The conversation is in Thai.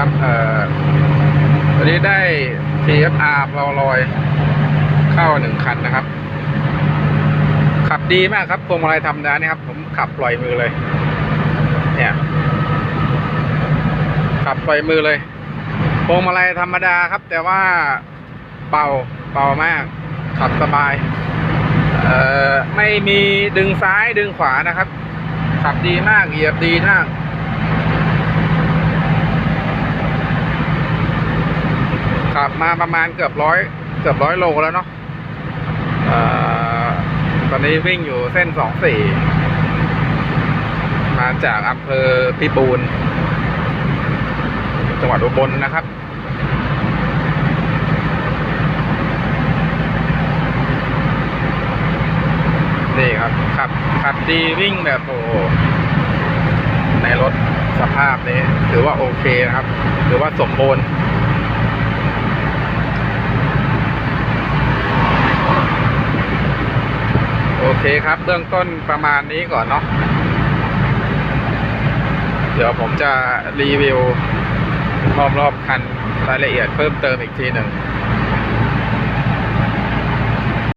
ครับเอวันนี้ได้ TFR เราลอยเข้าหนึ่งคันนะครับ ขับดีมากครับพวงมาลัยรมดานี่ครับ ผมขับปล่อยมือเลย เนี่ย ขับปล่อยมือเลยพวงมาลัยธรรมดาครับ แต่ว่าเบาเบามาก ขับสบาย เอ่อ ไม่มีดึงซ้ายดึงขวานะครับ ขับดีมากเหยียบดีมาก มาประมาณเกือบร้อยเกือบร้อยโลแล้วเนาะตอนนี้วิ่งอยู่เส้นสองสี่มาจากอำเภอพิบูลจังหวัดอุบลนะครับ นี่ครับขับขับดีวิ่งแบบโอ้โหในรถสภาพนี้ถือว่าโอเคนะครับ ถือว่าสมบูรณ์ โอ เคครับ เบื้องต้นประมาณนี้ก่อนเนาะเดี๋ยวผมจะรีวิวรอบๆคันรายละเอียดเพิ่มเติมอีกทีหนึ่ง